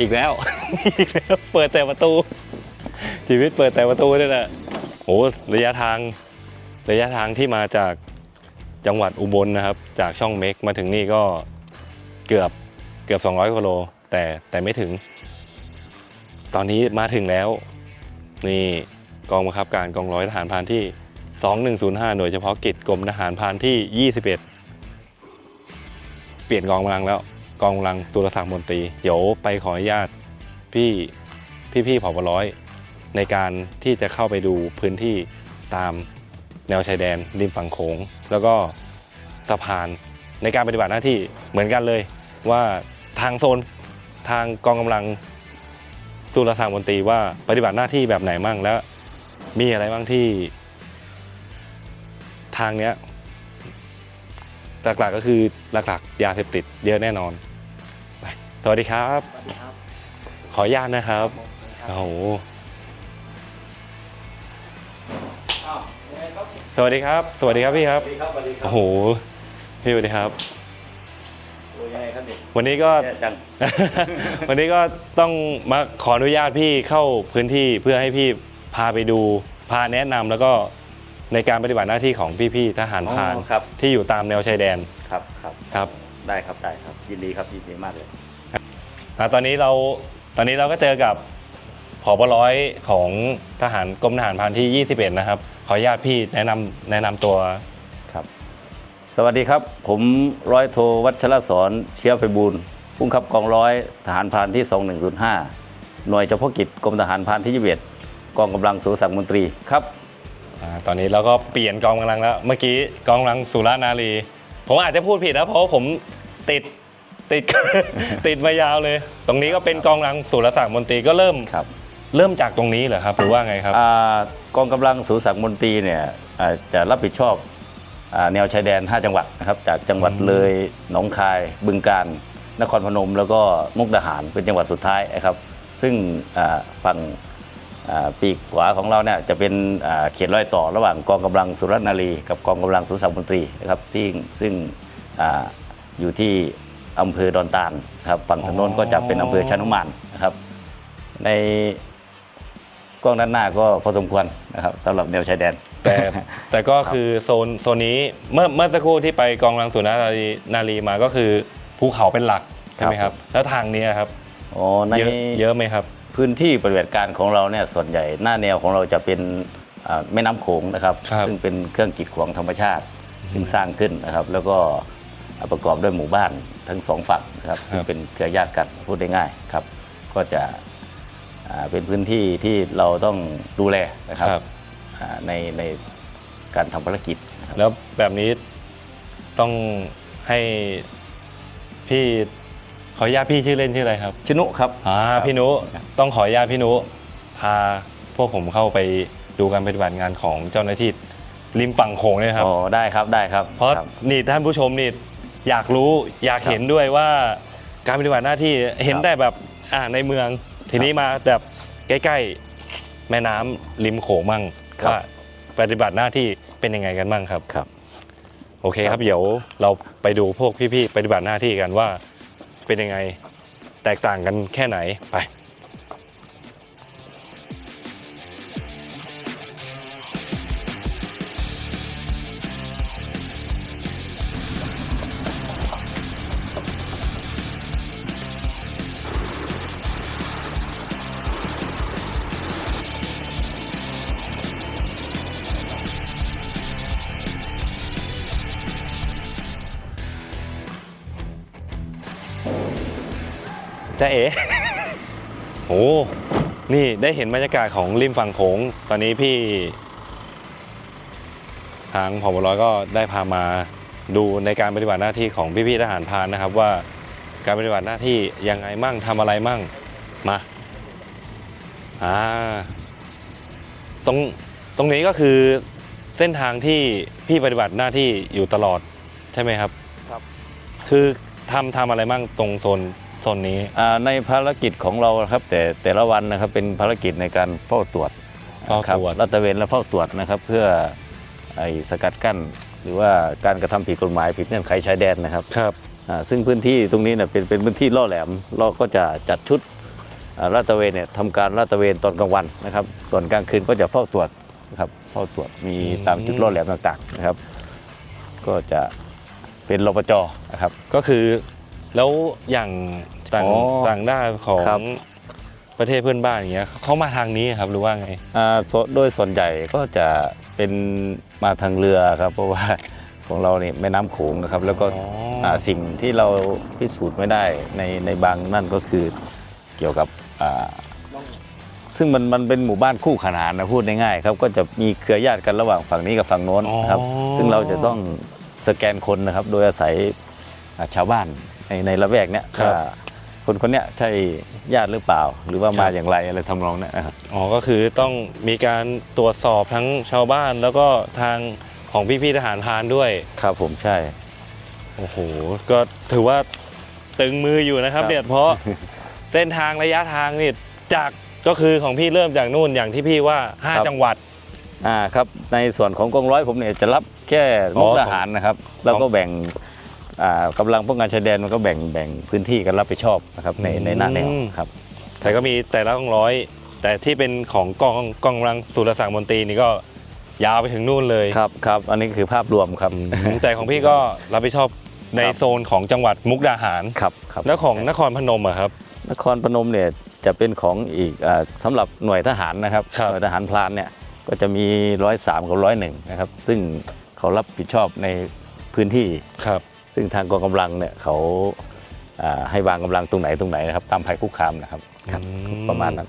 อีกแล้ว อีกแล้ว เปิดแต่ประตู ชีวิตเปิดแต่ประตูนี่แหละโอ้ระยะทาง ระยะทางที่มาจากจังหวัดอุบลนะครับ จากช่องเม็กมาถึงนี่ก็เกือบเกือบ 200กิโลแต่แต่ไม่ถึง ตอนนี้มาถึงแล้ว นี่กองบังคับการกองร้อยทหารพานที่ 2105 หน่วยเฉพาะกิจกรมทหารพานที่ 21 เปลี่ยนกองกำลังแล้ว กองกำลังสุรศักดิ์มนตรี เดี๋ยวไปขออนุญาตพี่พี่พี่ผบร้อย ในการที่จะเข้าไปดูพื้นที่ตามแนวชายแดนริมฝั่งโขง แล้วก็สะพานในการปฏิบัติหน้าที่เหมือนกันเลย ว่าทางโซนทางกองกำลังสุรศักดิ์มนตรีว่าปฏิบัติหน้าที่แบบไหนมั่งแล้ว มีอะไรบ้างที่ ทางเนี้ยหลักๆก็คือหลักๆยาเสพติดเยอะแน่นอน ไปสวัสดีครับ ขออนุญาตนะครับ โอ้โหสวัสดีครับ สวัสดีครับพี่ครับ สวัสดีครับสวัสดีครัโอ้โห พี่สวัสดีครับ โอ้ยยังไงครับเด็กวันนี้ก็ แย่จัง วันนี้ก็ต้องมาขออนุญาตพี่เข้าพื้นที่เพื่อให้พี่พาไปดู พาแนะนำแล้วก็ในการปฏิบัติหน้าที่ของพี่ๆทหารพรานอ๋อครับ ที่อยู่ตามแนวชายแดน ครับครับ ครับ ได้ครับได้ครับ ยินดีครับยินดีมากเลย อะตอนนี้เราตอนนี้เราก็เจอกับผอบร้อยของทหารกรมทหารพรานที่ 21 นะครับ ขออนุญาตพี่แนะนำแนะนำตัวครับสวัสดีครับ ผมร้อยโทวัชรศรเชียร์ไพบูลย์ผู้บังคับกองร้อยทหารพรานที่ 2105 หน่วยเฉพาะกิจกรมทหารพรานที่ 21 กองกำลังสุรศักดิ์มนตรีครับ อ่าตอนนี้เราก็เปลี่ยนกองกำลังแล้ว เมื่อกี้กองกำลังสุรานารี ผมอาจจะพูดผิดนะเพราะว่าผมติด ติด ติดมายาวเลย ตรงนี้ก็เป็นกองกำลังสุรศักดิ์มนตรีก็เริ่มครับเริ่มจากตรงนี้เหรอครับหรือว่าไงครับ อ่ากองกำลังสุรศักดิ์มนตรีเนี่ยอ่าจะรับผิดชอบอาแนวชายแดน 5 จังหวัดนะครับ จากจังหวัดอืมเลยหนองคาย บึงกาฬนครพนม แล้วก็มุกดาหารเป็นจังหวัดสุดท้ายนะครับ ซึ่งอ่าฝั่งอ่าปีกขวาของเราเนี่ยจะเป็นอ่าเขตรอยต่อระหว่างกองกำลังสุรนารี กับกองกำลังสุรศักดิ์มนตรีนะครับซึ่งซึ่งอ่าอยู่ที่ อำเภอดอนตาลนะครับฝั่งทางโน้นก็จะเป็นอำเภอชานุมานนะครับ ในกล้องด้านหน้าก็พอสมควรนะครับสำหรับแนวชายแดน แต่แต่ก็คือโซนโซนนี้เมื่อเมื่อสักครู่ที่ไปกองกำลังสุรนารีนารีมาก็คือภูเขาเป็นหลักใช่ไหมครับ แล้วทางเนี้ยครับอ๋อในเยอะเยอะไหมครับ พื้นที่ปฏิบัติการของเราเนี่ยส่วนใหญ่หน้าแนวของเราจะเป็นอ่าแม่น้ำโขงนะครับครับ ซึ่งเป็นเครื่องกีดขวางธรรมชาติซึ่งสร้างขึ้นนะครับ แล้วก็ ประกอบด้วยหมู่บ้านทั้งสองฝั่งนะครับซึ่งเป็นเครือญาติกันพูดได้ง่ายครับ ก็จะอ่าเป็นพื้นที่ที่เราต้องดูแลนะครับครับ อ่าในในการทำภารกิจนะครับ แล้วแบบนี้ต้องให้พี่ขออนุญาตพี่ชื่อเล่นชื่ออะไรครับชนุครับ อ่าครับพี่นุครับ ต้องขออนุญาตพี่นุพาพวกผมเข้าไปดูการปฏิบัติงานของเจ้าหน้าที่ริมฝั่งโขงเลยนะครับ อ๋อได้ครับได้ครับเพราะครับ นี่ท่านผู้ชมนี่ อยากรู้อยากครับเห็นด้วยว่าการปฏิบัติหน้าที่เห็นครับได้แบบอ่าในเมือง ทีนี้มาแบบใกล้ๆแม่น้ำริมโขงมั่งว่าปฏิบัติหน้าที่เป็นยังไงกันบ้างครับครับ โอเคครับเดี๋ยวเราไปดูพวกพี่ๆปฏิบัติหน้าที่กันว่าเป็นยังไงแตกต่างกันแค่ไหนไป จ้าเอ๋โอ้นี่ได้เห็นบรรยากาศของริมฝั่งโขง ตอนนี้พี่ ทางผบร้อยก็ได้พามาดูในการปฏิบัติหน้าที่ของพี่ๆทหารพรานนะครับ ว่าการปฏิบัติหน้าที่ยังไงมั่งทำอะไรมั่ง มา อ่า ตรงตรงนี้ก็คือเส้นทางที่พี่ปฏิบัติหน้าที่อยู่ตลอดใช่ไหมครับ ครับ คือทำทำอะไรมั่งตรงโซน โซนนี้อ่าในภารกิจของเราครับแต่แต่ละวันนะครับเป็นภารกิจในการเฝ้าตรวจเฝ้าครับตรวจรัตระเวนและเฝ้าตรวจนะครับ เพื่อไอ้สกัดกั้น หรือว่าการกระทำผิดกฎหมายผิดเงื่อนไขชายแดนนะครับครับอ่าซึ่งพื้นที่ตรงนี้เนี่ยเป็นเป็นพื้นที่ล่อแหลม เราก็จะจัดชุดอ่าลาดตระเวนเนี่ยทำการลาดตระเวนตอนกลางวันนะครับ ส่วนกลางคืนก็จะเฝ้าตรวจนะครับเฝ้าตรวจมีตามจุดล่อแหลมต่างๆนะครับ ก็จะเป็นรปจนะครับ ก็คือ แล้วอย่างต่างอ๋อต่างด้าวของครับประเทศเพื่อนบ้านอย่างเงี้ยเขามาทางนี้ครับหรือว่าไง อ่าส่วนโดยส่วนใหญ่ก็จะเป็นมาทางเรือครับ เพราะว่า ของเราเนี่ยแม่น้ำโขงนะครับ แล้วก็อ๋ออ่าสิ่งที่เราพิสูจน์ไม่ได้ในในบางนั่นก็คือเกี่ยวกับอ่าซึ่งมันมันเป็นหมู่บ้านคู่ขนานนะพูดง่ายๆครับก็จะมีเครือญาติกันระหว่างฝั่งนี้กับฝั่งโน้นนะครับ อ๋อ ซึ่งเราจะต้องสแกนคนนะครับ โดยอาศัยอ่าชาวบ้าน ในในละแวกเนี้ยครับ ว่าคนคนเนี้ยใช่ญาติหรือเปล่า หรือว่ามาครับอย่างไรอะไรทำนองเนี้ยนะครับ อ๋อก็คือต้องมีการตรวจสอบทั้งชาวบ้านแล้วก็ทางของพี่ๆทหารพรานด้วย ครับผมใช่ โอ้โห ก็ถือว่าตึงมืออยู่นะครับครับ เนี่ยเพราะเส้นทางระยะทางนี่จากก็คือของพี่เริ่มจากนู่นอย่างที่พี่ว่า5จังหวัด อ่าครับในส่วนของกองร้อยผมเนี่ยจะรับแค่อ๋มุอกทหารนะครับ แล้วก็แบ่ง อ่ากำลังป้องกันชายแดนมันก็แบ่งแบ่งพื้นที่กันรับผิดชอบนะครับในในหน้าแนวครับ แต่ก็มีแต่ละกองร้อย แต่ที่เป็นของกองกองกำลังสุรศักดิ์มนตรีนี่ก็ยาวไปถึงนู่นเลยครับครับอันนี้คือภาพรวมครับอืมแต่ของพี่ก็รับผิดชอบในครับโซนของจังหวัดมุกดาหารครับครับแล้วของนครพนมอะครับ นครพนมเนี่ยจะเป็นของอีกอาสำหรับหน่วยทหารนะครับครับหน่วยทหารพลานเนี่ยก็จะมีร้อยสามกับร้อยหนึ่งนะครับ ซึ่งเขารับผิดชอบในพื้นที่ครับ ซึ่งทางกองกำลังเนี่ยเขาอ่าให้วางกำลังตรงไหนตรงไหนนะครับตามภัยคุกคามนะครับอืมประมาณนั้น